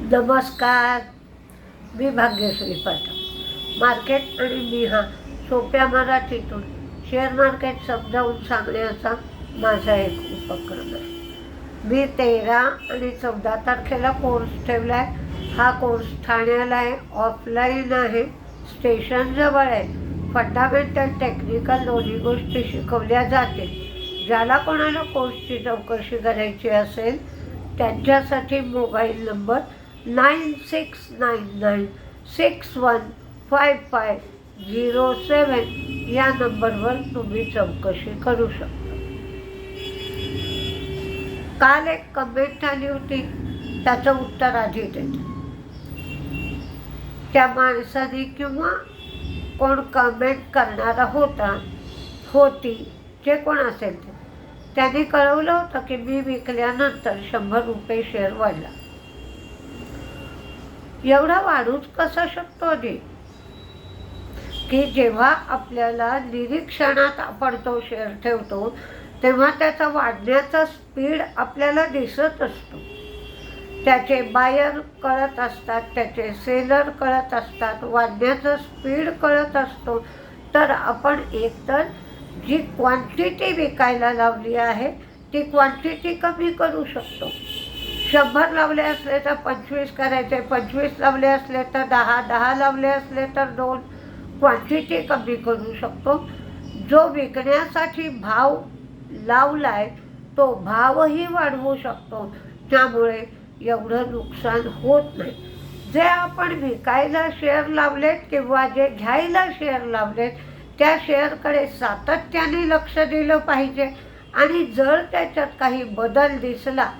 नमस्कार. मी भाग्यश्री पाठक. मार्केट आणि मी हा सोप्या मराठीतून शेअर मार्केट समजावून सांगण्याचा माझा एक उपक्रम आहे. मी तेरा आणि चौदा तारखेला कोर्स ठेवला आहे हा कोर्स ठाण्याला आहे ऑफलाईन आहे स्टेशनजवळ आहे. फंडामेंटल टेक्निकल दोन्ही गोष्टी शिकवल्या जातील. ज्याला कोणाला कोर्सची चौकशी करायची असेल त्यांच्यासाठी mobile number nine six nine nine six one five five zero seven या नंबरवर तुम्ही चौकशी करू शकता काल एक कमेंट आली होती त्याचं उत्तर आधी देते त्या माणसाने किंवा कोण कमेंट करणारा होता होती जे कोण असेल ते त्यांनी कळवलं होतं की मी विकल्यानंतर शंभर रुपये शेअर वाढला एवढा वाढूच कसा शकतो आधी? की जेव्हा आपल्याला निरीक्षणात आपण तो शेअर ठेवतो तेव्हा त्याचा वाढण्याचा स्पीड आपल्याला दिसत असतो. त्याचे बायर कळत असतात त्याचे सेलर कळत असतात वाढण्याचं स्पीड कळत असतो. तर आपण एकतर जी क्वांटिटी विकायला लावली आहे ती क्वांटिटी कमी करू शकतो. शंभर लावले असले तर पंचवीस करायचे पंचवीस लावले असले तर दहा दहा लावले असले तर दोन. क्वांटिटी कमी करू शकतो. जो विकण्यासाठी भाव लावलाय तो भावही वाढवू शकतो. त्यामुळे एवढं नुकसान होत नाही. जे आपण विकायला शेअर लावलेत किंवा जे घ्यायला शेअर लावलेत त्या शेअरकडे सातत्याने लक्ष दिलं पाहिजे. आणि जर त्याच्यात काही बदल दिसला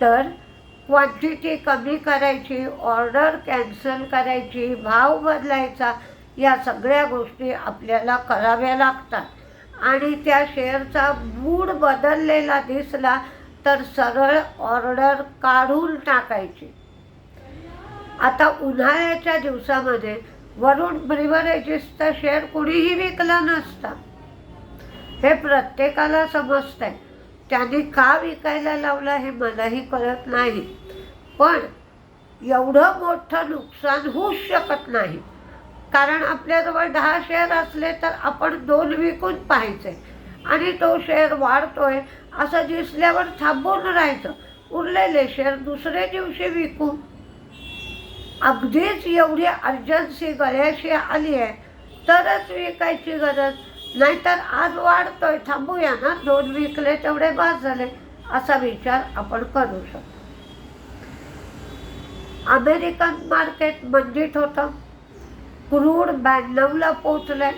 तर क्वांटिटी कमी करायची ऑर्डर कॅन्सल करायची भाव बदलायचा या सगळ्या गोष्टी आपल्याला कराव्या लागतात. आणि त्या शेअरचा मूड बदललेला दिसला तर सरळ ऑर्डर काढून टाकायची. आता उन्हाळ्याच्या दिवसामध्ये वरुण ब्रिवरेजेसचा शेअर कुणीही विकला नसता. हे प्रत्येकाला समजतंय. त्यांनी का विकायला लावला हे मलाही कळत नाही. पण एवढं मोठं नुकसान होऊच शकत नाही. कारण आपल्याजवळ दहा शेअर असले तर आपण दोन विकून पाहायचे. आणि तो शेअर वाढतोय असं दिसल्यावर थांबून राहायचं. उरलेले शेअर दुसऱ्या दिवशी विकू. अगदीच एवढी अर्जन्सी गळ्याशी आली आहे तरच विकायची गरज. नाहीतर आज वाढतोय. थांबूया ना. दोन विकले तेवढे बाद झाले. असा विचार आपण करू शकतो. अमेरिकन मार्केट मंदीत होतं. क्रूड ब्याण्णवला पोचले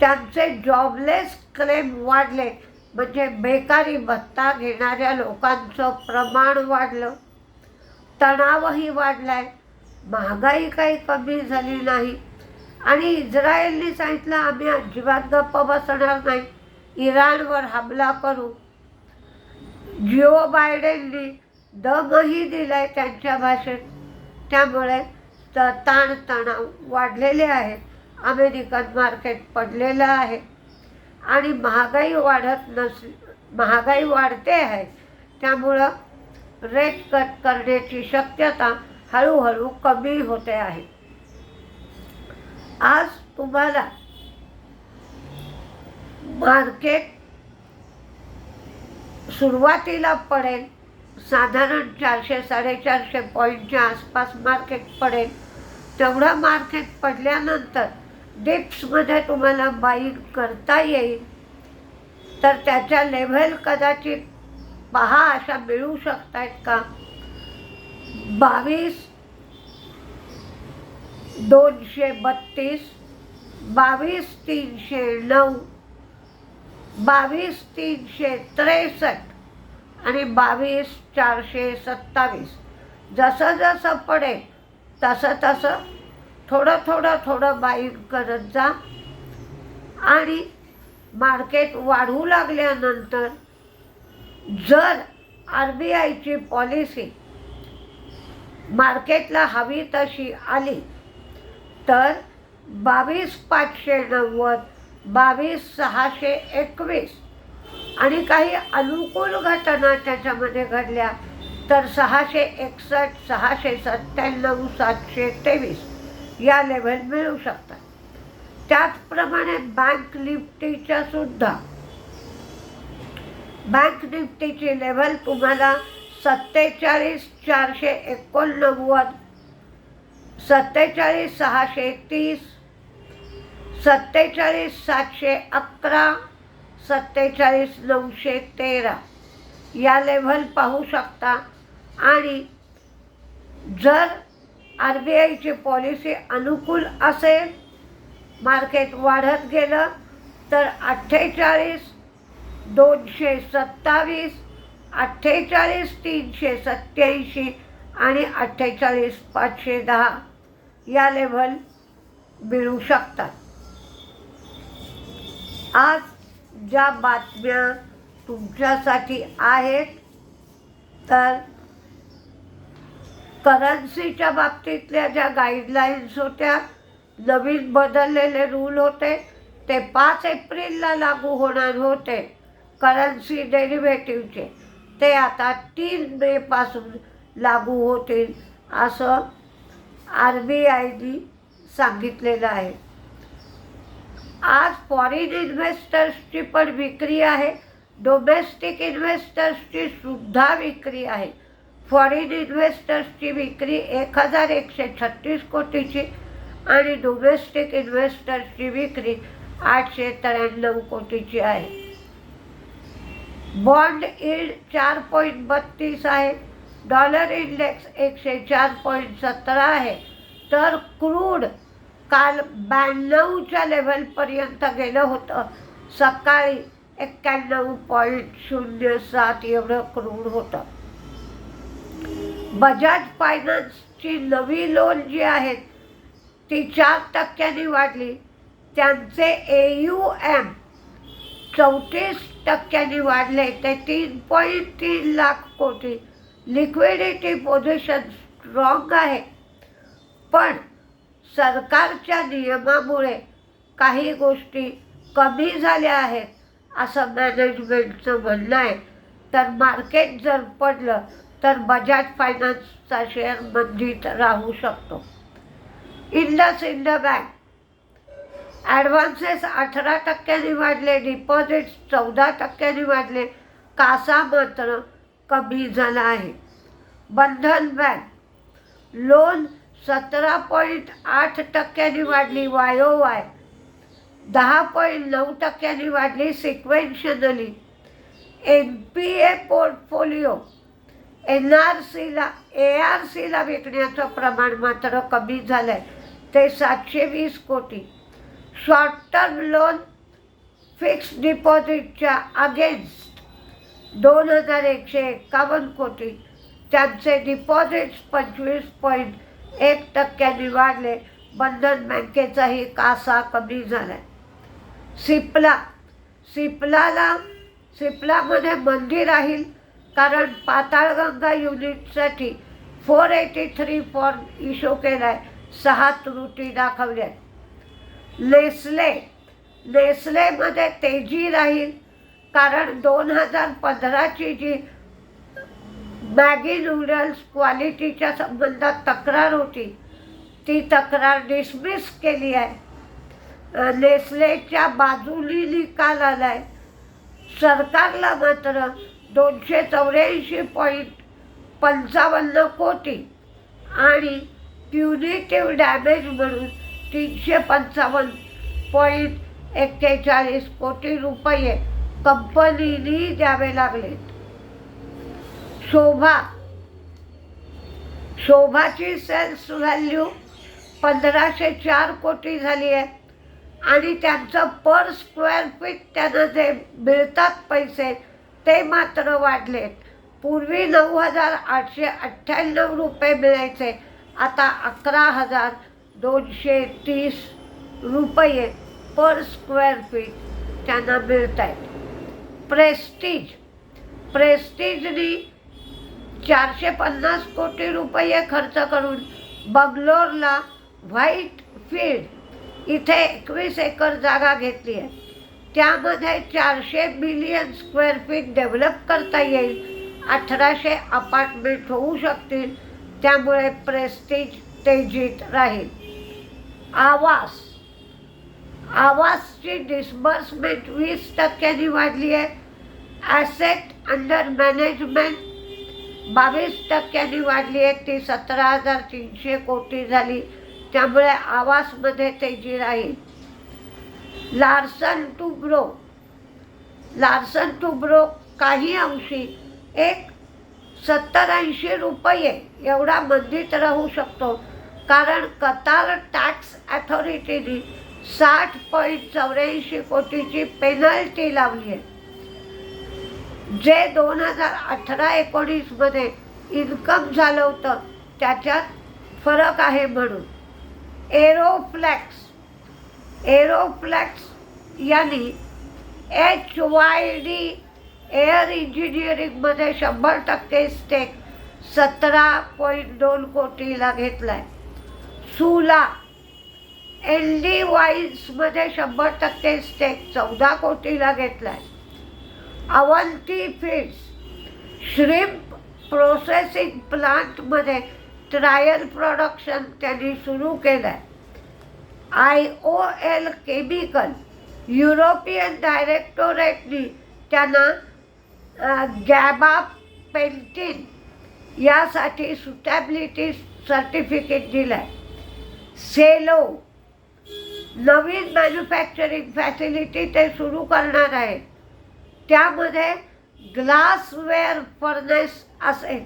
त्यांचे जॉबलेस क्लेम वाढले. म्हणजे बेकारी भत्ता घेणाऱ्या लोकांचं प्रमाण वाढलं. तणावही वाढलाय. महागाई काही कमी झाली नाही. आणि इस्रायलने सांगितलं आम्ही अजिबात गप्प बसणार नाही. इराणवर हमला करू. जिओ बायडेननी दमही दिलाय त्यांच्या भाषेत. त्यामुळे त ताणतणाव वाढलेले आहेत अमेरिकन मार्केट पडलेलं आहे. आणि महागाई वाढत नस महागाई वाढते आहे. त्यामुळं रेट कट करण्याची शक्यता हळूहळू कमी होते आहे. आज तुम्हाला मार्केट सुरुवातीला पडेल. साधारण चारशे साडेचारशे पॉईंटच्या आसपास मार्केट पडेल. तेवढं मार्केट पडल्यानंतर डिप्समध्ये तुम्हाला बाईक करता येईल. तर त्याच्या लेव्हल कदाचित पहा अशा मिळू शकतायत का? बावीस दोनशे बत्तीस बावीस तीनशे नऊ बावीस तीनशे त्रेसष्ट आणि बावीस चारशे सत्तावीस. जसं जसं पडेल तसं तसं थोडं थोडं थोडं बाईक करत जा. आणि मार्केट वाढू लागल्यानंतर जर आर बी आयची पॉलिसी मार्केटला हवी तशी आली तर बावीस पाचशे नव्वद बावीस सहाशे एकवीस आणि काही अनुकूल घटना त्याच्यामध्ये घडल्या तर सहाशे एकसष्ट सहाशे सत्त्याण्णव सातशे तेवीस या लेवल मिळू शकतात. त्याचप्रमाणे बँक निफ्टीच्या सुद्धा. बँक निफ्टीची लेवल तुम्हाला सत्तेचाळीस चारशे एकोणनव्वद सत्तेचाळीस सहाशे तीस सत्तेचाळीस सातशे अकरा सत्तेचाळीस नऊशे तेरा. या लेव्हल पाहू शकता. आणि जर आर बी आयची पॉलिसी अनुकूल असेल मार्केट वाढत गेलं तर अठ्ठेचाळीस दोनशे सत्तावीस अठ्ठेचाळीस तीनशे सत्याऐंशी आणि अठ्ठेचाळीस पाचशे दहा. या लेव्हल मिळू शकतात. आज ज्या बातम्या तुमच्यासाठी आहेत तर करन्सीच्या बाबतीतल्या ज्या गाईडलाईन्स होत्या नवीन बदललेले रूल होते ते पाच एप्रिलला लागू होणार होते करन्सी डेरिव्हेटिव्हचे ते आता तीन मेपासून लागू होतील असं आर बी आयनी सांगितलेलं आहे. आज फॉरेन इन्व्हेस्टर्सची पण विक्री आहे. डोमेस्टिक इन्व्हेस्टर्सची सुद्धा विक्री आहे. फॉरेन इन्व्हेस्टर्सची विक्री एक हजार एकशे छत्तीस कोटीची आणि डोमेस्टिक इन्व्हेस्टर्सची विक्री आठशे त्र्याण्णव कोटीची आहे. बॉन्ड इल्ड चार पॉईंट बत्तीस आहे. डॉलर इंडेक्स एकशे चार पॉईंट सतरा आहे. तर क्रूड काल ब्याण्णवच्या लेवलपर्यंत गेलं होतं. सकाळी एक्क्याण्णव पॉईंट शून्य सात एवढं क्रूड होतं. बजाज फायनान्सची नवी लोन जी आहेत ती चार टक्क्यांनी वाढली. त्यांचे ए यू एम चौतीस टक्क्यांनी वाढले ते तीन पॉईंट तीन लाख कोटी. लिक्विडिटी पोझिशन स्ट्रॉंग आहे. पण सरकारच्या नियमामुळे काही गोष्टी कमी झाल्या आहेत असं मॅनेजमेंटचं म्हणणं आहे. तर मार्केट जर पडलं तर बजाज फायनान्सचा शेअर मंदीत राहू शकतो. इंडस इंड बँक ॲडव्हान्सेस अठरा टक्क्यांनी वाढले डिपॉझिट्स चौदा टक्क्यांनी वाढले. कासा मात्र कमी झाला आहे. बंधन बँक लोन सतरा पॉईंट आठ टक्क्यांनी वाढली. वायो वाय दहा पॉईंट नऊ टक्क्यांनी वाढली sequentially N P A portfolio N R सीला ए आर सीला विकण्याचं प्रमाण मात्र कमी झालं आहे ते सातशे वीस कोटी. शॉर्ट टर्म लोन फिक्स्ड डिपॉझिटच्या अगेन्स्ट दोन हजार एकशे एकावन्न कोटी. त्यांचे डिपॉझिट्स पंचवीस पॉईंट एक टक्क्यांनी वाढले. बंधन बँकेचाही कासा कमी झाला आहे सिप्ला. सिप्लाला सिप्लामध्ये मंदी राहील कारण पाताळगंगा युनिटसाठी four eighty three form issue केला आहे सहा त्रुटी दाखवल्या लेसले लेसलेमध्ये तेजी राहील. कारण दोन हजार पंधराची जी मॅगी नूडल्स क्वालिटीच्या संबंधात तक्रार होती ती तक्रार डिसमिस केली आहे. नेस्लेच्या बाजूनी निकाल आला आहे सरकारला मात्र दोनशे चौऱ्याऐंशी पॉईंट पंचावन्न कोटी आणि प्युनिटिव्ह डॅमेज म्हणून तीनशे पंचावन्न पॉईंट एक्केचाळीस कोटी रुपये कंपनीनी द्यावे लागलेत शोभा. शोभाची सेल्स व्हॅल्यू पंधराशे चार कोटी झाली आहे. आणि त्यांचं पर स्क्वेअर फीट त्यांना जे मिळतात पैसे ते मात्र वाढलेत पूर्वी नऊ हजार आठशे अठ्ठ्याण्णव रुपये मिळायचे. आता अकरा हजार दोनशे तीस रुपये पर स्क्वेअर फीट त्यांना मिळत आहेत प्रेस्टीज. प्रेस्टीजनी चारशे पन्नास कोटी रुपये खर्च करून बंगलोरला व्हाईट फील्ड इथे एकवीस एकर जागा घेतली आहे. त्यामध्ये चारशे बिलियन स्क्वेअर फीट डेव्हलप करता येईल. अठराशे अपार्टमेंट होऊ शकतील. त्यामुळे प्रेस्टीज तेजीत राहील. आवास. आवासची डिस्बर्समेंट वीस टक्क्यांनी वाढली आहे. ॲसेट अंडर मॅनेजमेंट बावीस टक्क्यांनी वाढली आहे ती सतरा हजार तीनशे कोटी झाली. त्यामुळे आवासमध्ये तेजी राहील. Larsen Toubro. Larsen Toubro काही अंशी एक सत्तर ऐंशी रुपये एवढा मंदीत राहू शकतो. कारण कतार टॅक्स ॲथॉरिटीने साठ पॉईंट चौऱ्याऐंशी कोटीची पेनल्टी लावली आहे. जे दोन हजार अठरा एकोणीसमध्ये इन्कम झालं होतं त्याच्यात फरक आहे म्हणून. एरोफ्लॅक्स एरोफ्लॅक्स यांनी एच वाय डी एअर इंजिनिअरिंगमध्ये शंभर टक्के स्टेक सतरा पॉईंट दोन कोटीला घेतला आहे सुला एल डी वाईन्समध्ये शंभर टक्के स्टेक चौदा कोटीला घेतला आहे अवंती फीड्स श्रिम्प प्रोसेसिंग प्लांटमध्ये ट्रायल प्रोडक्शन त्यांनी सुरू केलं आहे I O L chemical European डायरेक्टोरेटनी त्यांना गॅबा पेंटिन यासाठी सुटॅबिलिटी सर्टिफिकेट दिलं आहे सेलो नवीन मॅन्युफॅक्चरिंग फॅसिलिटी ते सुरू करणार आहेत. त्यामध्ये ग्लासवेअर फर्नेस असेल.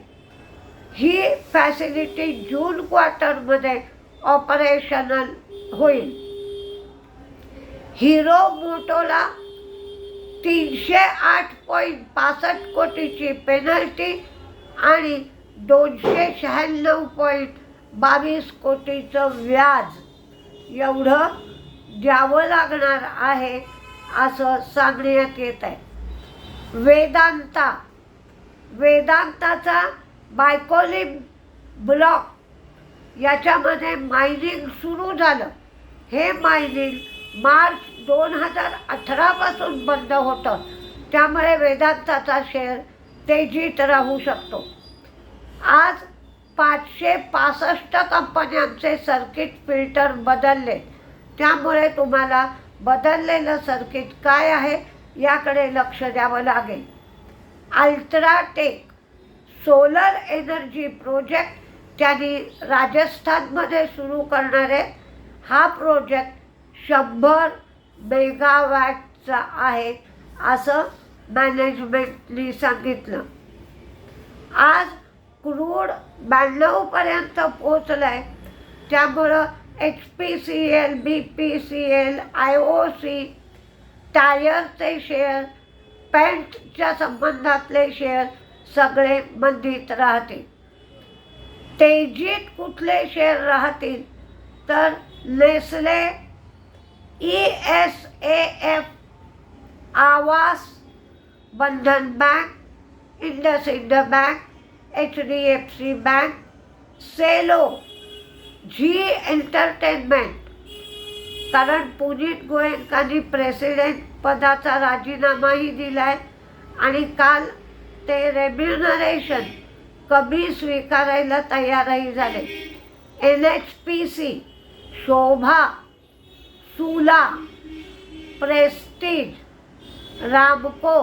ही फॅसिलिटी जून क्वार्टरमध्ये ऑपरेशनल होईल. हिरो मोटोला तीनशे आठ पॉईंट पासष्ट कोटीची पेनल्टी आणि दोनशे शहाण्णव पॉईंट बावीस कोटीचं व्याज एवढं द्यावं लागणार आहे असं सांगण्यात येत आहे. वेदांता. वेदांताचा बायकोलिम ब्लॉक. याच्यामध्ये मायनिंग सुरू झालं. हे मायनिंग मार्च दोन हजार अठरापासून बंद होतं. त्यामुळे वेदांताचा शेअर तेजीत राहू शकतो. आज पाचशे पासष्ट कंपन्यांचे सर्किट फिल्टर बदलले. त्यामुळे तुम्हाला बदललेलं सर्किट काय आहे? याकडे लक्ष द्यावं लागेल. अल्ट्राटेक सोलर एनर्जी प्रोजेक्ट त्यांनी राजस्थानमध्ये सुरू करणार. आहे हा प्रोजेक्ट शंभर मेगावॅटचा आहे असं मॅनेजमेंटनी सांगितलं. आज क्रूड ब्याण्णवपर्यंत पोचलं आहे त्यामुळं H P C L B P C L I O C टायरचे share पेंटच्या संबंधातले शेअर सगळे मंदीत राहतील. तेजीत कुठले शेअर राहतील? तर Nestle E S A F Aavas Bandhan bank IndusInd bank H D F C bank Cello Zee entertainment कारण पुनीत गोयंकांनी प्रेसिडेंट पदाचा राजीनामाही दिला आहे आणि काल ते रेम्युनरेशन कमी स्वीकारायला तयारही झाले. N H P C Sobha Sula Prestige Ramco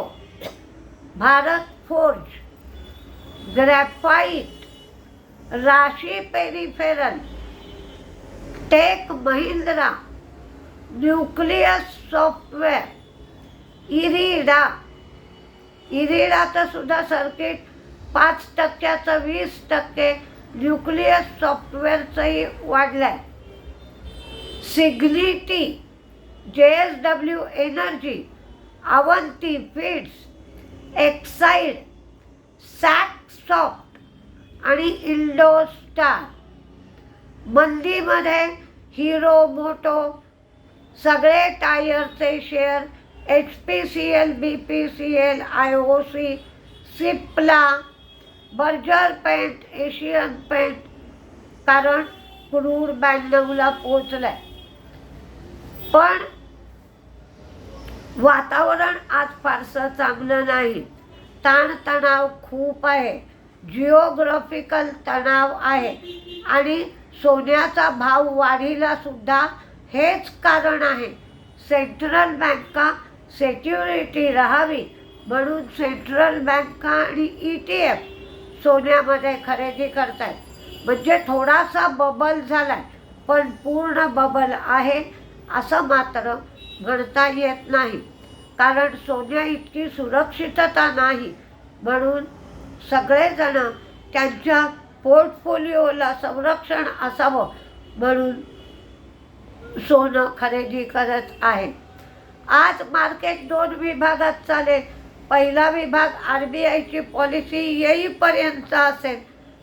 Bharat Forge Graphite Rashi Peripheral Tech Mahindra Nucleus Software. IREDA. इरिडाचं सुद्धा सर्किट पाच टक्क्याचं वीस टक्के न्यूक्लियस सॉफ्टवेअरचंही वाढलं आहे Cigniti J S W energy Avanti Feeds Exide Saksoft आणि इंडोस्टार. मंदीमध्ये हिरो मोटो सगळे टायरचे share H P C L B P C L I O C Cipla Berger paint Asian paint कारण क्रूर ब्याण्णवला पोचलाय पण वातावरण आज फारसं चांगलं नाही. ताणतणाव खूप आहे. जिओग्राफिकल तणाव आहे. आणि सोन्याचा भाव वाढीला सुद्धा हेच कारण आहे. सेंट्रल बँका सेक्युरिटी राहावी म्हणून सेंट्रल बँका आणि ई टी एफ सोन्यामध्ये खरेदी करतायत. म्हणजे थोडासा बबल झालाय पण पूर्ण बबल आहे असं मात्र म्हणता येत नाही. कारण सोन्या इतकी सुरक्षितता नाही म्हणून सगळेजण त्यांच्या पोर्टफोलिओला संरक्षण असावं म्हणून सोनं खरेदी करत आहे. आज मार्केट दोन विभागात चालेल. पहिला विभाग आर बी आयची पॉलिसी येईपर्यंत असेल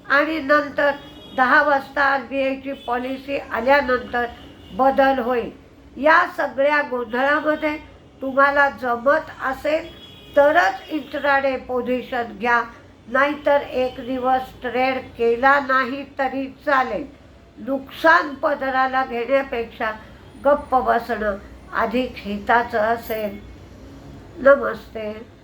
आणि नंतर दहा वाजता आर बी आयची पॉलिसी आल्यानंतर बदल होईल. या सगळ्या गोंधळामध्ये तुम्हाला जमत असेल तरच इंट्राडे पोझिशन घ्या. नाहीतर एक दिवस ट्रेड केला नाही तरी चालेल. नुकसान पदराला घेण्यापेक्षा गप्प बसणं अधिक हिताचं असेल. नमस्ते.